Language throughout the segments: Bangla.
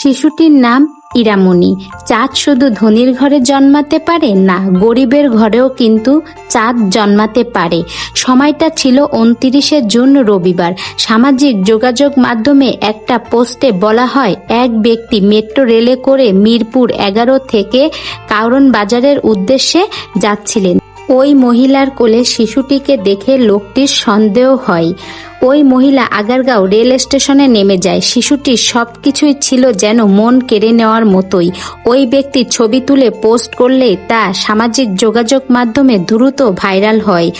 শিশুটির নাম ইরামণি চাঁদ শুধু ধনীর ঘরে জন্মাতে পারে না, গরিবের ঘরেও কিন্তু চাঁদ জন্মাতে পারে। সময়টা ছিল উনত্রিশে জুন রবিবার। সামাজিক যোগাযোগ মাধ্যমে একটা পোস্টে বলা হয়, এক ব্যক্তি মেট্রো রেলে করে মিরপুর এগারো থেকে কারণ বাজারের উদ্দেশ্যে যাচ্ছিলেন। ওই মহিলার কোলে শিশুটিকে দেখে লোকটির সন্দেহ হয়। ওই মহিলা আগারগাঁও রেল স্টেশনে নেমে যায়। শিশুটির সব কিছুই ছিল যেন মন কেড়ে নেওয়ার মতোই। ওই ব্যক্তি ছবি তুলে পোস্ট করলে তা সামাজিক যোগাযোগ মাধ্যমে দ্রুত ভাইরাল হয়।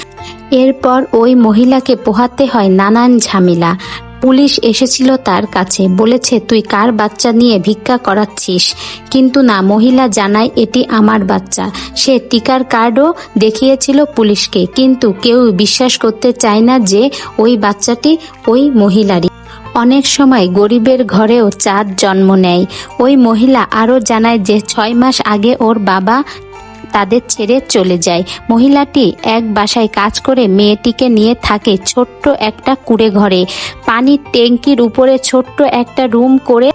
এরপর ওই মহিলাকে পোহাতে হয় নানান ঝামেলা। পুলিশ এসেছিল তার কাছে। বলেছে, তুই কার বাচ্চা নিয়ে ভিক্ষা করাচ্ছিস? কিন্তু না, মহিলা জানায়, এটি আমার বাচ্চা। সে টিকার কার্ডও দেখিয়েছিল পুলিশকে। কিন্তু কেউ বিশ্বাস করতে চায় না যে ওই বাচ্চাটি ওই মহিলারই। অনেক সময় গরিবের ঘরেও চাঁদ জন্ম নেয়। ওই মহিলা আরও জানায় যে, ছয় মাস আগে ওর বাবা তাদের ছেড়ে চলে যায়। মহিলাটি এক বাসায় কাজ করে মেয়েটিকে নিয়ে থাকে ছোট্ট একটা কুড়ে ঘরে। পানির ট্যাঙ্কির উপরে ছোট্ট একটা রুম করে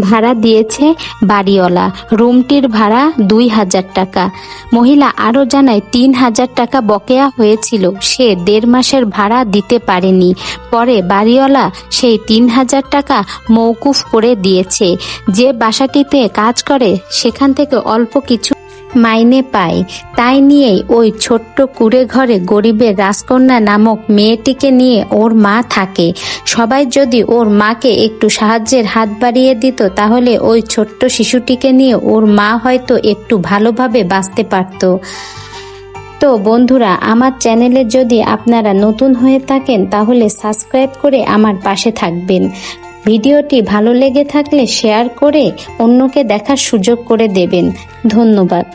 ভাড়া দিয়েছে বাড়িওয়ালা। রুমটির ভাড়া দুই হাজার টাকা। মহিলা আরও জানায়, তিন হাজার টাকা বকেয়া হয়েছিল। সে দেড় মাসের ভাড়া দিতে পারেনি। পরে বাড়িওয়ালা সেই তিন হাজার টাকা মৌকুফ করে দিয়েছে। যে বাসাটিতে কাজ করে, সেখান থেকে অল্প কিছু মাইনে পায় তাই নিয়েই ওই ছোট্ট কুড়ে ঘরে গরিবের রাজকন্যা নামক মেয়েটিকে নিয়ে ওর মা থাকে। সবাই যদি ওর মাকে একটু সাহায্যের হাত বাড়িয়ে দিত, তাহলে ওই ছোট্ট শিশুটিকে নিয়ে ওর মা হয়তো একটু ভালোভাবে বাঁচতে পারত। তো বন্ধুরা, আমার চ্যানেলে যদি আপনারা নতুন হয়ে থাকেন, তাহলে সাবস্ক্রাইব করে আমার পাশে থাকবেন। ভিডিওটি ভালো লেগে থাকলে শেয়ার করে অন্যকে দেখার সুযোগ করে দেবেন। ধন্যবাদ।